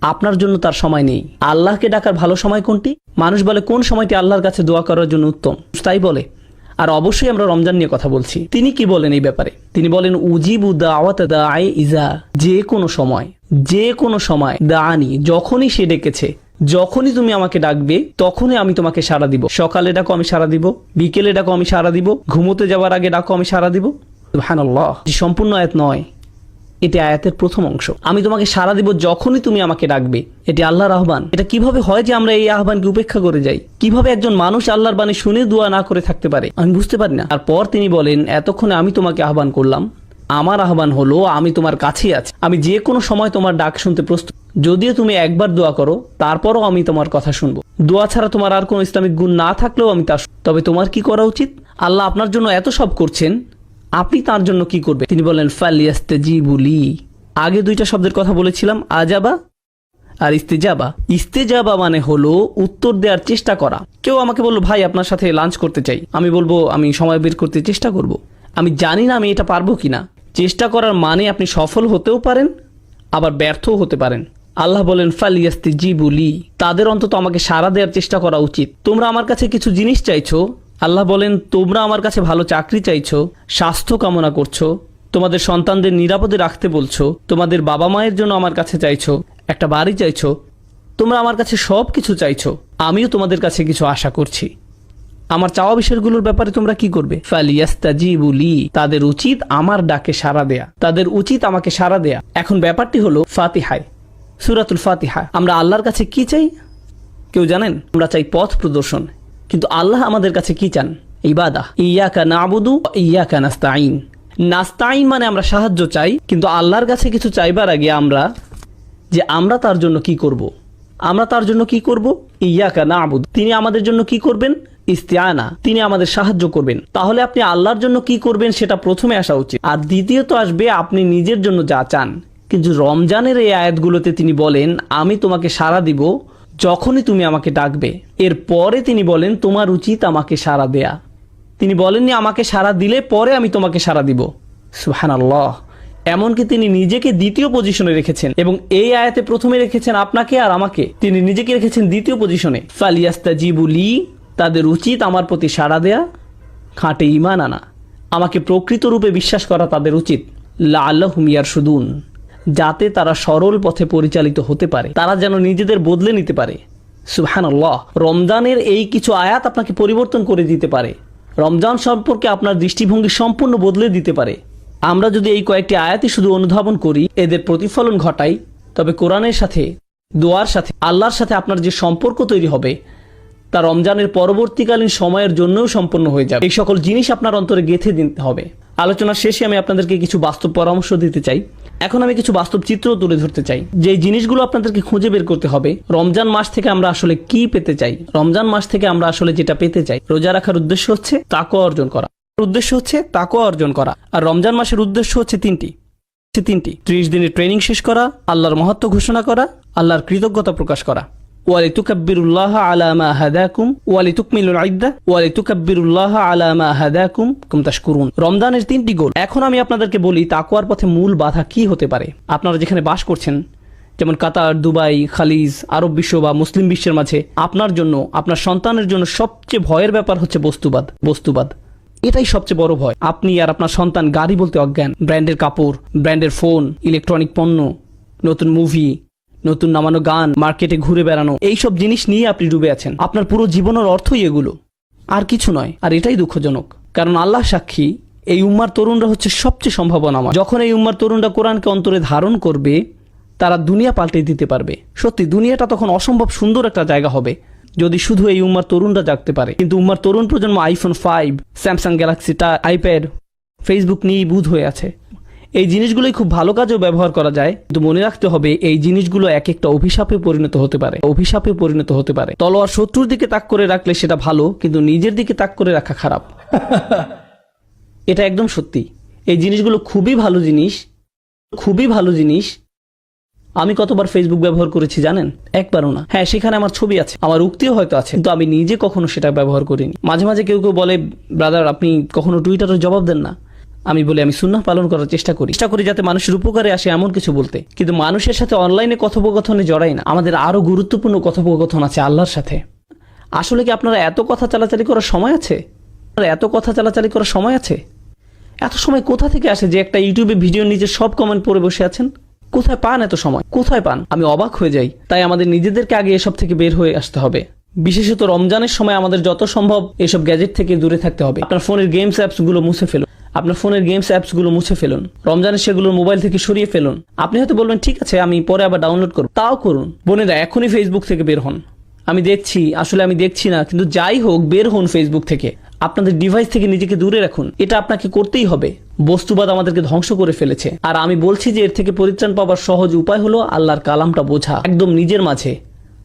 A: আপনার জন্য তার সময় নেই। আল্লাহকে ডাকার ভালো সময় কোনটি? মানুষ বলে, কোন সময়টি আল্লাহর কাছে দোয়া করার জন্য উত্তম? তাই বলে। আর অবশ্যই আমরা রমজান নিয়ে কথা বলছি। তিনি কি বলেন এই ব্যাপারে? তিনি বলেন, উজিবু দাওয়াত দাআই ইজা। যে কোনো সময়, যে কোনো সময় দা আনি যখনই সে ডেকেছে, যখনই তুমি আমাকে ডাকবে, তখনই আমি তোমাকে সাড়া দিব। সকালে ডাকো, আমি সাড়া দিব। বিকেলে ডাকো, আমি সাড়া দিব। ঘুমোতে যাওয়ার আগে ডাকো, আমি সাড়া দিব। সুবহানাল্লাহ। এটি সম্পূর্ণ আয়াত নয়। এটি আয়াতের প্রথম অংশ। আমি তোমাকে সারা দিব যখনই তুমি আমাকে ডাকবে। এটি আল্লাহর আহ্বান। এটা কীভাবে হয় যে আমরা এই আহ্বানকে উপেক্ষা করে যাই? কীভাবে একজন মানুষ আল্লাহর বাণী শুনে দোয়া না করে থাকতে পারে? আমি বুঝতে পারি না। তারপর তিনি বলেন, এতক্ষণে আমি তোমাকে আহ্বান করলাম। আমার আহ্বান হলো, আমি তোমার কাছেই আছি। আমি যে কোনো সময় তোমার ডাক শুনতে প্রস্তুত। যদিও তুমি একবার দোয়া করো, তারপরও আমি তোমার কথা শুনব। দোয়া ছাড়া তোমার আর কোনো ইসলামিক গুণ না থাকলেও আমি তা তবে তোমার কি করা উচিত? আল্লাহ আপনার জন্য এত সব করছেন। আপনি তার জন্য কি করবে তিনি বলেন ফালিয়াস্তে বুলি আগে দুইটা শব্দের কথা বলেছিলাম, আজাবা আর ইস্তেজাবা। ইস্তেজাবা মানে হলো উত্তর দেওয়ার চেষ্টা করা। কেউ আমাকে বলল, ভাই, আপনার সাথে লাঞ্চ করতে চাই। আমি বলব, আমি সময় বের করতে চেষ্টা করব। আমি জানি না আমি এটা পারব কিনা। চেষ্টা করার মানে আপনি সফল হতেও পারেন, আবার ব্যর্থও হতে পারেন। আল্লাহ বলেন ফালিয়াস্তি জিবুলি তাদের অন্তত আমাকে সাড়া দেওয়ার চেষ্টা করা উচিত। তোমরা আমার কাছে কিছু জিনিস চাইছো আল্লাহ বলেন, তোমরা আমার কাছে ভালো চাকরি চাইছো, স্বাস্থ্য কামনা করছ, তোমাদের সন্তানদের নিরাপদে রাখতে বলছো, তোমাদের বাবা মায়ের জন্য আমার কাছে চাইছো, একটা বাড়ি চাইছো, তোমরা আমার কাছে সব কিছু চাইছো, আমিও তোমাদের কাছে কিছু আশা করছি। আমার চাওয়া বিষয়গুলোর ব্যাপারে তোমরা কি করবে? ফালিয়াস্তাজিবুলি তাদের উচিত আমার ডাকে সাড়া দেয়া, তাদের উচিত আমাকে সাড়া দেয়া। এখন ব্যাপারটি হলো ফাতিহায়, সুরাতুল ফাতিহা। আমরা আল্লাহর কাছে কি চাই? কেউ জানেন? আমরা চাই পথ প্রদর্শন। কিন্তু আল্লাহ আমাদের কাছে কি চান? ইবাদা। ইয়াকা নাবুদু ইয়াকা নাস্তাইন নাস্তাইন মানে আমরা সাহায্য চাই, কিন্তু আল্লাহর কাছে কিছু চাইবার আগে আমরা যে আমরা তার জন্য কি করব। আমরা তার জন্য কি করব? ইয়াকা না আবুদ তিনি আমাদের জন্য কি করবেন? ইস্তিয়ানা। তিনি আমাদের সাহায্য করবেন। তাহলে আপনি আল্লাহর জন্য কি করবেন সেটা প্রথমে আসা উচিত। আর দ্বিতীয়ত আসবে, আপনি নিজের জন্য যা চান। কিন্তু রমজানের এই আয়াতগুলোতে তিনি বলেন, আমি তোমাকে সাড়া দিব যখনই তুমি আমাকে ডাকবে এর পরে তিনি বলেন, তোমার উচিত আমাকে সাড়া দেয়া। তিনি বলেননি, আমাকে সাড়া দিলে পরে আমি তোমাকে সাড়া দিব। সুহান আল্লাহ এমনকি তিনি নিজেকে দ্বিতীয় পজিশনে রেখেছেন এবং এই আয়াতে প্রথমে রেখেছেন আপনাকে আর আমাকে। তিনি নিজেকে রেখেছেন দ্বিতীয় পজিশনে। ফালিয়াস্তা জিবুলি তাদের উচিত আমার প্রতি সাড়া দেয়া, খাঁটে ইমান আনা। আমাকে প্রকৃত রূপে বিশ্বাস করা তাদের উচিত। লা আল্লাহ হুমিয়ার সুদুন যাতে তারা সরল পথে পরিচালিত হতে পারে। তারা যেন নিজেদের বদলে নিতে পারে। সুহান আল্লাহ রমজানের এই কিছু আয়াত আপনাকে পরিবর্তন করে দিতে পারে। রমজান সম্পর্কে আপনার দৃষ্টিভঙ্গি সম্পূর্ণ বদলে দিতে পারে। আমরা যদি এই কয়েকটি আয়াতই শুধু অনুধাবন করি, এদের প্রতিফলন ঘটাই, তবে কোরআনের সাথে, দোয়ার সাথে, আল্লাহর সাথে আপনার যে সম্পর্ক তৈরি হবে, তা রমজানের পরবর্তীকালীন সময়ের জন্যও সম্পন্ন হয়ে যাবে। এই সকল জিনিস আপনার অন্তরে গেঁথে দিতে হবে। আলোচনার শেষে আমি আপনাদেরকে কিছু বাস্তব পরামর্শ দিতে চাই। এখন আমি কিছু বাস্তব চিত্র তুলে ধরতে চাই। যে জিনিসগুলো আপনাদেরকে খুঁজে বের করতে হবে, রমজান মাস থেকে আমরা আসলে কি পেতে চাই? রমজান মাস থেকে আমরা আসলে যেটা পেতে চাই, রোজা রাখার উদ্দেশ্য হচ্ছে তাকও অর্জন করা। উদ্দেশ্য হচ্ছে তাকও অর্জন করা। আর রমজান মাসের উদ্দেশ্য হচ্ছে তিনটি। তিনটি। ত্রিশ দিনের ট্রেনিং শেষ করা, আল্লাহর মহত্ব ঘোষণা করা, আল্লাহর কৃতজ্ঞতা প্রকাশ করা। ওয়ালিতুকাব্বিরুল্লাহ আলা মা হাদাকুম, ওয়ালিতুকমিলুল ইদ্দা, ওয়ালিতুকাব্বিরুল্লাহ আলা মা হাদাকুম, কুম তাশকুরুন। রমজানের তিনটি গোল এখন আমি আপনাদেরকে বলি, তাকওয়ার পথে মূল বাধা কি হতে পারে? আপনারা যেখানে বাস করছেন, যেমন কাতার, দুবাই, খালিজ, আরব বিশ্ব বা মুসলিম বিশ্বের মাঝে, আপনার জন্য, আপনার সন্তানের জন্য সবচেয়ে ভয়ের ব্যাপার হচ্ছে বস্তুবাদ বস্তুবাদ। এটাই সবচেয়ে বড় ভয়। আপনি আর আপনার সন্তান গাড়ি বলতে অজ্ঞান। ব্র্যান্ডের কাপড়, ব্র্যান্ডের ফোন, ইলেকট্রনিক পণ্য, নতুন মুভি নতুন নামানো গান, মার্কেটে ঘুরে বেড়ানো, এইসব জিনিস নিয়ে আপনি ডুবে আছেন। আপনার পুরো জীবনের অর্থই এগুলো। আর কিছু নয়, আর এটাই দুঃখজনক। কারণ আল্লাহ সাক্ষী, এই উম্মার তরুণরা হচ্ছে সবচেয়ে সম্ভাবনা যখন এই উম্মার তরুণরা কোরআনকে অন্তরে ধারণ করবে, তারা দুনিয়া পাল্টে দিতে পারবে। সত্যি, দুনিয়াটা তখন অসম্ভব সুন্দর একটা জায়গা হবে, যদি শুধু এই উম্মার তরুণরা জাগতে পারে। কিন্তু উম্মার তরুণ প্রজন্ম আইফোন ফাইভ স্যামসাং গ্যালাক্সি টা আইপ্যাড ফেসবুক নিয়েই বুধ হয়ে আছে। এই জিনিসগুলোই খুব ভালো কাজেও ব্যবহার করা যায় কিন্তু মনে রাখতে হবে এই জিনিসগুলো এক একটা অভিশাপে পরিণত হতে পারে অভিশাপে পরিণত হতে পারে। তলোয়ার শত্রুর দিকে তাক করে রাখলে সেটা ভালো কিন্তু নিজের দিকে তাক করে রাখা খারাপ। এটা একদম সত্যি। এই জিনিসগুলো খুবই ভালো জিনিস খুবই ভালো জিনিস। আমি কতবার ফেসবুক ব্যবহার করেছি জানেন? একবারও না। হ্যাঁ সেখানে আমার ছবি আছে। আমার উক্তিও হয়তো আছে কিন্তু আমি নিজে কখনো সেটা ব্যবহার করিনি। মাঝে মাঝে কেউ কেউ বলে ব্রাদার আপনি কখনো টুইটারে জবাব দেন না। আমি বলি, আমি সুন্নাহ পালন করার চেষ্টা করি। চেষ্টা করি যাতে মানুষের উপকারে আসে এমন কিছু বলতে। কিন্তু মানুষের সাথে অনলাইনে কথোপকথনে জড়াই না। আমাদের আরও গুরুত্বপূর্ণ কথোপকথন আছে আল্লাহর সাথে। আসলে কি আপনারা এত কথা চালাচালি করার সময় আছে? এত কথা চালাচালি করার সময় আছে? এত সময় কোথা থেকে আসে যে একটা ইউটিউবে ভিডিও নিচে সব কমেন্ট পড়ে বসে আছেন? কোথায় পান এত সময়? কোথায় পান? আমি অবাক হয়ে যাই। তাই আমাদের নিজেদেরকে আগে এসব থেকে বের হয়ে আসতে হবে। বিশেষত রমজানের সময় আমাদের যত সম্ভব এসব গ্যাজেট থেকে দূরে থাকতে হবে। আপনার ফোনের গেমস অ্যাপসগুলো মুছে ফেলুন। আপনার ফোনের গেমস অ্যাপসগুলো মুছে ফেলুন। রমজানের সেগুলো মোবাইল থেকে সরিয়ে ফেলুন। আপনি হয়তো বলবেন, ঠিক আছে, আমি পরে আবার ডাউনলোড করব। তাও করুন। বোনেরা, এখনই ফেসবুক থেকে বের হন। আমি দেখছি, আসলে আমি দেখছি না, কিন্তু যাই হোক, বের হন ফেসবুক থেকে। আপনাদের ডিভাইস থেকে নিজেকে দূরে রাখুন। এটা আপনাকে করতেই হবে। বস্তুবাদ আমাদেরকে ধ্বংস করে ফেলেছে। আর আমি বলছি যে, এর থেকে পরিত্রাণ পাওয়ার সহজ উপায় হলো আল্লাহর কালামটা বোঝা। একদম নিজের মাঝে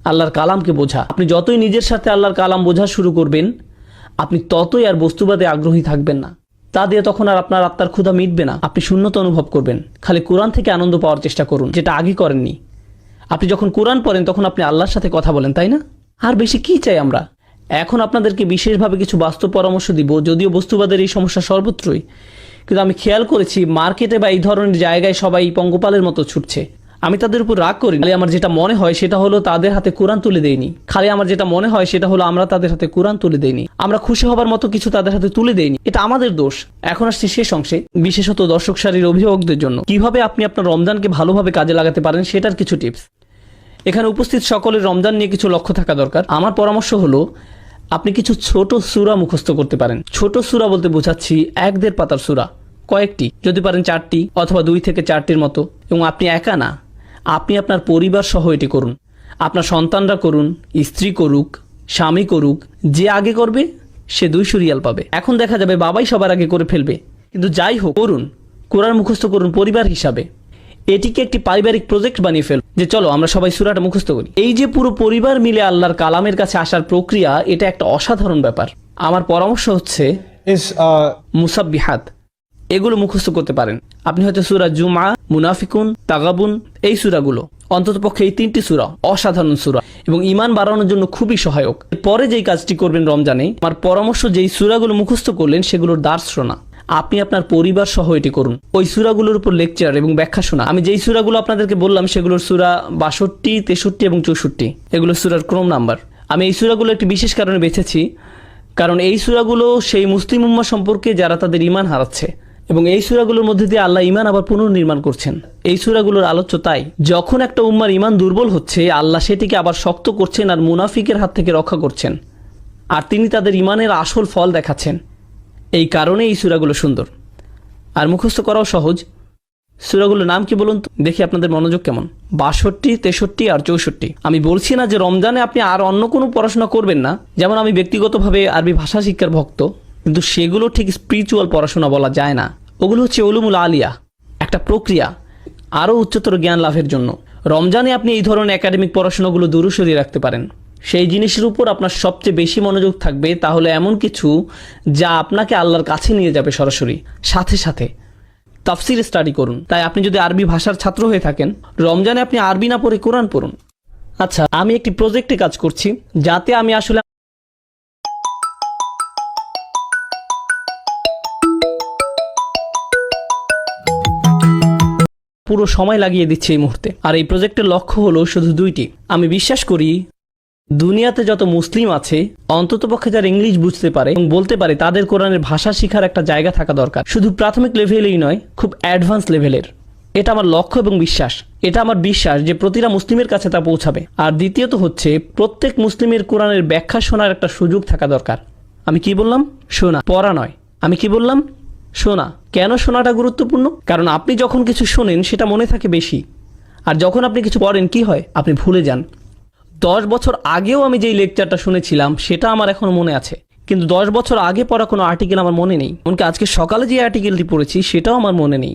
A: আল্লাহর কালামকে বোঝা। আপনি যতই নিজের সাথে আল্লাহর কালাম বোঝা শুরু করবেন, আপনি ততই আর বস্তুবাদে আগ্রহী থাকবেন না। তা দিয়ে তখন আর আপনার আত্মার ক্ষুধা মিটবে না। আপনি শূন্যতা অনুভব করবেন। খালি কোরআন থেকে আনন্দ পাওয়ার চেষ্টা করুন, যেটা আগে করেননি। আপনি যখন কোরআন পড়েন, তখন আপনি আল্লাহর সাথে কথা বলেন, তাই না? আর বেশি কি চাই আমরা? এখন আপনাদেরকে বিশেষভাবে কিছু বাস্তব পরামর্শ দিব, যদিও বস্তুবাদের এই সমস্যা সর্বত্রই। কিন্তু আমি খেয়াল করেছি, মার্কেটে বা এই ধরনের জায়গায় সবাই পঙ্গপালের মতো ছুটছে। আমি তাদের উপর রাগ করি খালি আমার যেটা মনে হয় সেটা হলো তাদের হাতে কোরআন তুলে দেয়নি খালি আমার যেটা মনে হয় সেটা হলো আমরা তাদের হাতে কোরআন তুলে দেইনি। আমরা খুশি হবার মতো কিছু তাদের হাতে তুলে দেইনি। এটা আমাদের দোষ। এখন আসছি শেষ অংশে, বিশেষত দর্শক সারির অভিভাবকদের জন্য। কীভাবে আপনি আপনার রমজানকে ভালোভাবে কাজে লাগাতে পারেন সেটার কিছু টিপস। এখানে উপস্থিত সকলের রমজান নিয়ে কিছু লক্ষ্য থাকা দরকার। আমার পরামর্শ হলো, আপনি কিছু ছোট সুরা মুখস্থ করতে পারেন। ছোট সুরা বলতে বোঝাচ্ছি এক দেড় পাতার সুরা। কয়েকটি, যদি পারেন চারটি, অথবা দুই থেকে চারটির মতো, এবং আপনি একা না। আপনি আপনার পরিবার সহ এটি করুন। আপনার সন্তানরা করুন স্ত্রী করুক স্বামী করুক যে আগে করবে সে দুই সুরিয়াল পাবে। এখন দেখা যাবে বাবাই সবার আগে করে ফেলবে। কিন্তু যাই হোক করুন কোরআন মুখস্থ করুন পরিবার হিসাবে। এটিকে একটি পারিবারিক প্রজেক্ট বানিয়ে ফেল যে চলো আমরা সবাই সুরাটা মুখস্থ করি। এই যে পুরো পরিবার মিলে আল্লাহর কালামের কাছে আসার প্রক্রিয়া এটা একটা অসাধারণ ব্যাপার। আমার পরামর্শ হচ্ছে
B: uh,
A: মুসাব্বিহাত। এগুলো মুখস্থ করতে পারেন। আপনি হয়তো সুরা জুমা মুনাফিকুন, তাগাবুন, এই সুরাগুলো। অন্ততপক্ষে এই তিনটি সুরা অসাধারণ সুরা। এবং ইমান বাড়ানোর জন্য খুবই সহায়ক। পরে যেই কাজটি করবেন রমজানে, আমার পরামর্শ যেই সুরাগুলো মুখস্থ করলেন, সেগুলোর দার্স শোনা আপনি আপনার পরিবার সহ এটি করুন। ওই সুরাগুলোর উপর লেকচার এবং ব্যাখ্যা শোনা। আমি যেই সুরাগুলো আপনাদেরকে বললাম, সেগুলোর সুরা বাষট্টি, তেষট্টি এবং চৌষট্টি। এগুলো সুরার ক্রম নাম্বার। আমি এই সুরাগুলো একটি বিশেষ কারণে বেছেছি। কারণ এই সুরাগুলো সেই মুসলিম উম্মা সম্পর্কে যারা তাদের ইমান হারাচ্ছে। এবং এই সুরাগুলোর মধ্যে দিয়ে আল্লাহ ইমান আবার পুনর্নির্মাণ করছেন। এই সুরাগুলোর আলোচ্য তাই, যখন একটা উম্মার ইমান দুর্বল হচ্ছে, আল্লাহ সেটিকে আবার শক্ত করছেন আর মুনাফিকের হাত থেকে রক্ষা করছেন। আর তিনি তাদের ইমানের আসল ফল দেখাচ্ছেন। এই কারণে এই সুরাগুলো সুন্দর। আর মুখস্থ করাও সহজ। সুরাগুলোর নাম কি বলুন তো? দেখি আপনাদের মনোযোগ কেমন। বাষট্টি, তেষট্টি আর চৌষট্টি। আমি বলছি না যে রমজানে আপনি আর অন্য কোনো পড়াশোনা করবেন না। যেমন আমি ব্যক্তিগতভাবে আরবি ভাষা শিক্ষার ভক্ত। কিন্তু সেগুলো ঠিক স্পিরিচুয়াল পড়াশোনা বলা যায় না। ওগুলো হচ্ছে ওলুমুল আলিয়া, একটা প্রক্রিয়া, আরও উচ্চতর জ্ঞান লাভের জন্য। রমজানে আপনি এই ধরনের একাডেমিক পড়াশোনাগুলো দূরে সরিয়ে রাখতে পারেন। সেই জিনিসের উপর আপনার সবচেয়ে বেশি মনোযোগ থাকবে তাহলে এমন কিছু যা আপনাকে আল্লাহর কাছে নিয়ে যাবে সরাসরি। সাথে সাথে তাফসির স্টাডি করুন। তাই আপনি যদি আরবি ভাষার ছাত্র হয়ে থাকেন, রমজানে আপনি আরবি না পড়ে কোরআন পড়ুন। আচ্ছা আমি একটি প্রজেক্টে কাজ করছি, যাতে আমি আসলে পুরো সময় লাগিয়ে দিচ্ছি এই মুহূর্তে। আর এই প্রজেক্টের লক্ষ্য হলো শুধু দুইটি। আমি বিশ্বাস করি, দুনিয়াতে যত মুসলিম আছে অন্ততপক্ষে যারা ইংলিশ বুঝতে পারে এবং বলতে পারে, তাদের কোরআনের ভাষা শেখার একটা জায়গা থাকা দরকার। শুধু প্রাথমিক লেভেলেই নয়, খুব অ্যাডভান্স লেভেলের। এটা আমার লক্ষ্য এবং বিশ্বাস। এটা আমার বিশ্বাস যে প্রতিটা মুসলিমের কাছে তা পৌঁছাবে। আর দ্বিতীয়ত হচ্ছে, প্রত্যেক মুসলিমের কোরআনের ব্যাখ্যা শোনার একটা সুযোগ থাকা দরকার। আমি কি বললাম? শোনা, পড়া নয়। আমি কি বললাম? শোনা, কেন শোনাটা গুরুত্বপূর্ণ? কারণ আপনি যখন কিছু শোনেন, সেটা মনে থাকে বেশি। আর যখন আপনি কিছু পড়েন, কি হয়? আপনি ভুলে যান। দশ বছর আগেও আমি যেই লেকচারটা শুনেছিলাম, সেটা আমার এখন মনে আছে। কিন্তু দশ বছর আগে পড়া কোনো আর্টিকেল আমার মনে নেই। এমনকি আজকে সকালে যে আর্টিকেলটি পড়েছি, সেটাও আমার মনে নেই।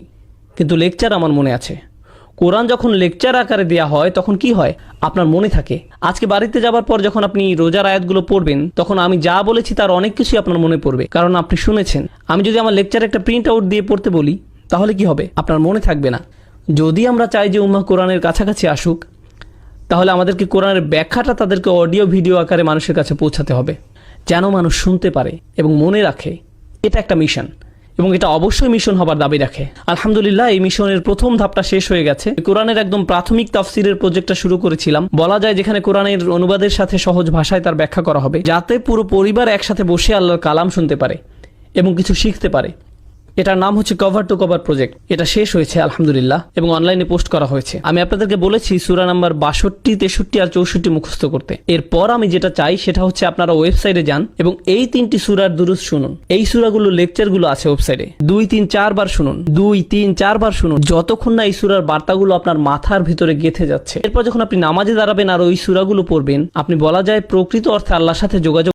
A: কিন্তু লেকচার আমার মনে আছে। কোরআন যখন লেকচার আকারে দেওয়া হয়, তখন কি হয়? আপনার মনে থাকে। আজকে বাড়িতে যাবার পর যখন আপনি রোজার আয়াতগুলো পড়বেন, তখন আমি যা বলেছি তার অনেক কিছুই আপনার মনে পড়বে। কারণ আপনি শুনেছেন। আমি যদি আমার লেকচার একটা প্রিন্ট আউট দিয়ে পড়তে বলি, তাহলে কি হবে? আপনার মনে থাকবে না। যদি আমরা চাই যে উম্মা কোরআনের কাছাকাছি আসুক, তাহলে আমাদেরকে কোরআনের ব্যাখ্যাটা তাদেরকে অডিও ভিডিও আকারে মানুষের কাছে পৌঁছাতে হবে। যেন মানুষ শুনতে পারে এবং মনে রাখে। এটা একটা মিশন এবং এটা অবশ্যই মিশন হবার দাবি রাখে। আলহামদুলিল্লাহ, এই মিশনের প্রথম ধাপটা শেষ হয়ে গেছে। কোরআনের একদম প্রাথমিক তাফসিরের প্রজেক্টটা শুরু করেছিলাম। বলা যায় যেখানে কোরআনের অনুবাদের সাথে সহজ ভাষায় তার ব্যাখ্যা করা হবে, যাতে পুরো পরিবার একসাথে বসে আল্লাহর কালাম শুনতে পারে এবং কিছু শিখতে পারে। এটার নাম হচ্ছে কভার টু কভার প্রজেক্ট এটা শেষ হয়েছে, আলহামদুলিল্লাহ, এবং অনলাইনে পোস্ট করা হয়েছে। আমি আপনাদেরকে বলেছি, সুরা নাম্বার বাষট্টি, তেষট্টি আর চৌষট্টি মুখস্থ করতে। এরপর আমি যেটা চাই, সেটা হচ্ছে আপনারা ওয়েবসাইটে যান এবং এই তিনটি সুরার দুরুজ শুনুন। এই সুরাগুলো লেকচারগুলো আছে ওয়েবসাইটে দুই, তিন, চারবার শুনুন। দুই, তিন, চারবার শুনুন। যতক্ষণ না এই সুরার বার্তাগুলো আপনার মাথার ভিতরে গেঁথে যাচ্ছে। এরপর যখন আপনি নামাজে দাঁড়াবেন আর ওই সুরাগুলো পড়বেন, আপনি বলা যায় প্রকৃত অর্থে আল্লাহর সাথে যোগাযোগ